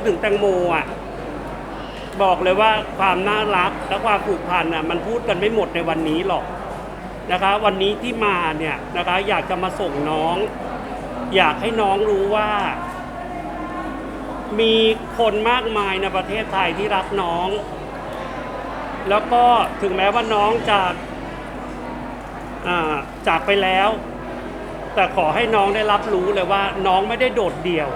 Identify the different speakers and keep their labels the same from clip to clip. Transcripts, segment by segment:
Speaker 1: ดถึงแตงโมอะบอกเลยว่าความน่ารักและความผูกพันอะมันพูดกันไม่หมดในวันนี้หรอกนะคะ วันนี้ที่มาเนี่ยนะคะ อยากจะมาส่งน้อง อยากให้น้องรู้ว่า มีคนมากมายในประเทศไทยที่รักน้อง แล้วก็ถึงแม้ว่าน้องจะจากไปแล้ว แต่ขอให้น้องได้รับรู้เลยว่า น้องไม่ได้โดดเดี่ยว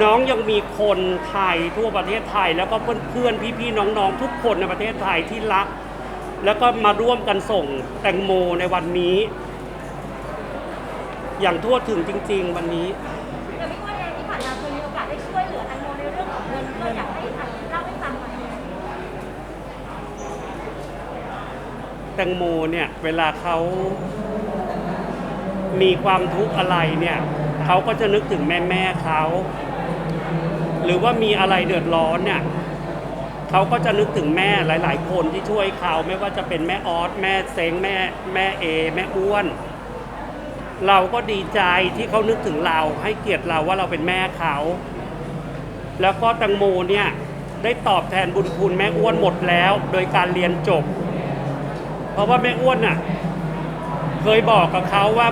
Speaker 1: น้องยังมีคนไทยทั่วประเทศไทย แล้วก็เพื่อนๆพี่ๆน้องๆ ทุกคนในประเทศไทยที่รัก แล้วก็มาร่วมกันส่งแตงโมในวันนี้ อย่างทั่วถึงจริง ๆ วันนี้
Speaker 2: แต่พี่ว่าเองที่ผ่านมาเคยมีโอกาสได้ช่วยเหลือแตงโมในเรื่องของเงินเราอยากให้ท่านเล่าให้ฟังหน่อย
Speaker 1: แตงโมเนี่ย เวลาเขามีความทุกข์อะไรเนี่ย เขาก็จะนึกถึงแม่แม่เขา หรือว่ามีอะไรเดือดร้อนเนี่ยเขาก็จะนึกถึงแม่หลาย ๆ คนที่ช่วยเขาไม่ว่าจะเป็นแม่ออสแม่เซ้งแม่แม่เอ แม่อ้วน เราก็ดีใจที่เขานึกถึงเราให้เกียรติเราว่าเราเป็นแม่เขา แล้วก็ตังโมเนี่ยได้ตอบแทนบุญคุณแม่อ้วนหมดแล้ว โดยการเรียนจบ เพราะว่าแม่อ้วนน่ะ เคยบอกกับเขาว่า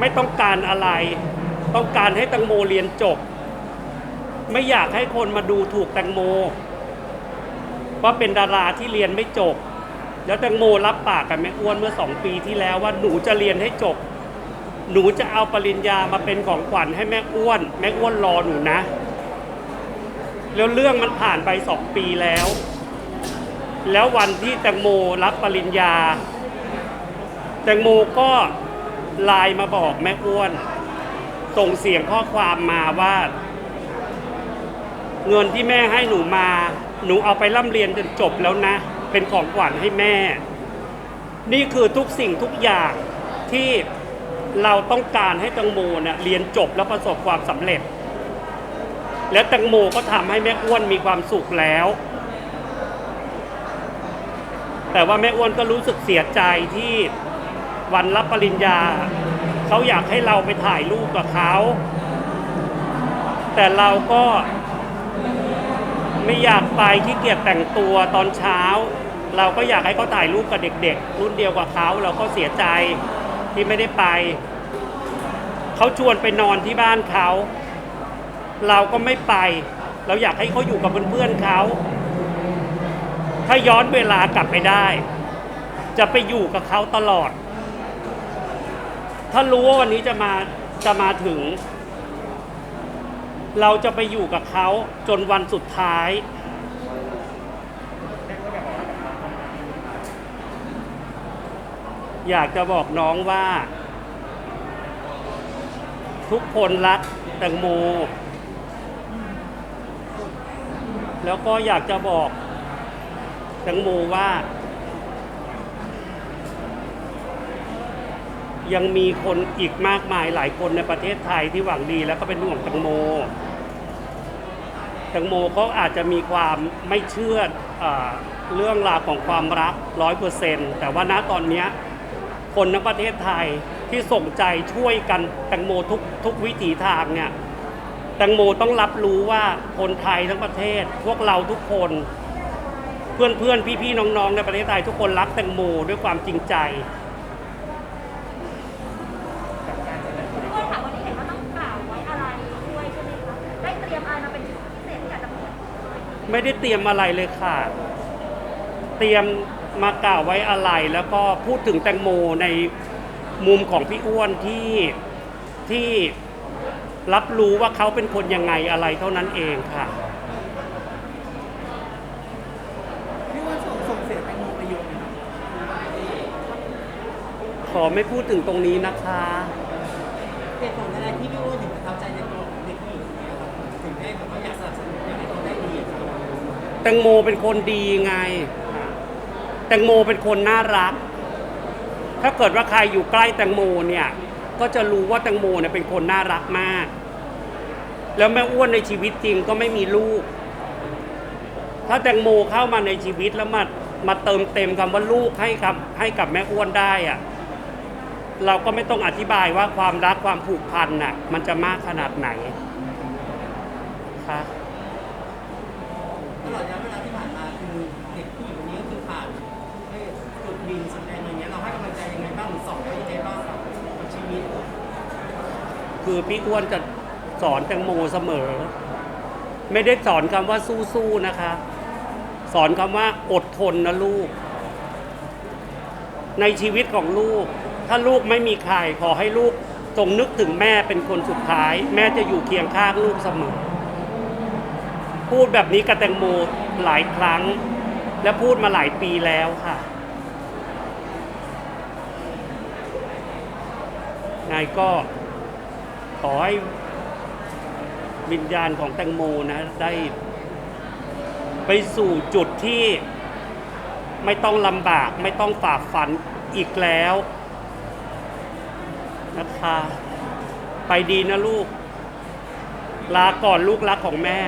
Speaker 1: ไม่ต้องการอะไร ต้องการให้ตังโมเรียนจบ ไม่อยากให้คนมาดูถูกแตงโมว่าเป็นดาราที่เรียนไม่จบ แล้วแตงโมรับปากกับแม่อ้วนเมื่อสองปีที่แล้วว่าหนูจะเรียนให้จบ หนูจะเอาปริญญามาเป็นของขวัญให้แม่อ้วน แม่อ้วนรอหนูนะ แล้วเรื่องมันผ่านไปสองปีแล้ว แล้ววันที่แตงโมรับปริญญา แตงโมก็ ไลน์มาบอกแม่อ้วน ส่งเสียงข้อความมาว่า เงินที่แม่ให้หนูมา หนูเอาไปร่ำเรียนจนจบแล้วนะ เป็นของขวัญให้แม่ นี่คือทุกสิ่งทุกอย่างที่เราต้องการให้ตังโมเนะ่ยเรียนจบแล้วประสบความสำเร็จ และตังโมก็ทำให้แม่อ้วนมีความสุขแล้ว แต่ว่าแม่อ้วนก็รู้สึกเสียใจที่ วันรับปริญญา เขาอยากให้เราไปถ่ายรูปกับเขา แต่เราก็ไม่อยากไปที่เกียจแต่งตัวตอนเช้า เราก็อยากให้เขาถ่ายรูปกับเด็ก ๆ รุ่นเดียวกับเขาเราก็เสียใจที่ไม่ได้ไป เขาชวนไปนอนที่บ้านเขา เราก็ไม่ไป เราอยากให้เขาอยู่กับเพื่อนๆเขา ถ้าย้อนเวลากลับไปได้ จะไปอยู่กับเขาตลอด ถ้ารู้ว่าวันนี้จะมาจะมาถึง เราจะไปอยู่กับเขาจนวันสุดท้าย อยากจะบอกน้องว่า ทุกคนรักแตงโม แล้วก็อยากจะบอกแตงโมว่า ยังมีคนอีกมากมายหลายคนในประเทศไทยที่หวังดีแล้วก็เป็นห่วงแตงโมแตงโมเขาอาจจะมีความไม่เชื่ออเรื่องราวของความรักร้อยเปอร์เซ็นต์แต่ว่าณตอนนี้คนในประเทศไทยที่ส่งใจช่วยกันแตงโมทุกทุกวิถีทางเนี่ยแตงโมต้องรับรู้ว่าคนไทยทั้งประเทศ พวกเราทุกคนเพื่อนเพื่อนพี่พี่ๆน้องๆในประเทศไทยทุกคนรักแตงโมด้วยความจริงใจ
Speaker 2: พี่ว่าถามวันนี้เห็นว่าต้องกล่าวไว้อะไรด้วยใช่ไหมคะได้เตรียมอะไรมาเป็นพิเศษที่อยากจะพูด
Speaker 1: ไม่ได้เตรียมอะไรเลยค่ะ เตรียมมากล่าวไว้อะไร แล้วก็พูดถึงแตงโมในมุมของพี่อ้วนที่ที่รับรู้ว่าเขาเป็นคนยังไงอะไรเท่านั้นเองค่ะ
Speaker 3: พี่ว่าส่งส่งเสียแตงโมไปเยอะไหมครับ
Speaker 1: ขอไม่พูดถึงตรงนี้นะคะ
Speaker 3: เหตุผลอะไร ตง
Speaker 1: โมเป็นคนดีไง แตงโมเป็นคนน่ารัก ถ้าเกิดว่าใครอยู่ใกล้แตงโมเนี่ย ก็จะรู้ว่าแตงโมเนี่ยเป็นคนน่ารักมาก แล้วแม่อ้วนในชีวิตจริงก็ไม่มีลูก ถ้าแตงโมเข้ามาในชีวิตแล้วมามาเติมเต็มคำว่าลูกให้กับให้กับแม่อ้วนได้อะเราก็ไม่ต้องอธิบายว่าความรักความผูกพันน่ะมันจะมากขนาดไหน
Speaker 2: พ
Speaker 1: นะคะ
Speaker 3: ต ลอดระยะเวลาที่ผ่านมาคือเด็กผู้หญิงคนนี้ก็คือผ่านเอ้ยฝึกบินสุดแรงอย่างเงี้ยเราให้กำลังใจยังไงบ้างหรือสอนเขายังไงบ้างบกับชีวิต
Speaker 1: คือพี่อ้วนจะสอนแตงโมเสมอ ไม่ได้สอนคำว่าสู้ๆนะคะ สอนคำว่าอดทนนะลูก ในชีวิตของลูก ถ้าลูกไม่มีใครขอให้ลูกจงนึกถึงแม่เป็นคนสุดท้าย แม่จะอยู่เคียงข้างลูกเสมอ พูดแบบนี้กับแตงโมหลายครั้ง และพูดมาหลายปีแล้วค่ะไงก็ขอให้วิญญาณของแตงโมนะได้ ไปสู่จุดที่ไม่ต้องลำบาก ไม่ต้องฝ่าฟันอีกแล้วนะคะ ไปดีนะลูก ลาก่อนลูกรักของแม่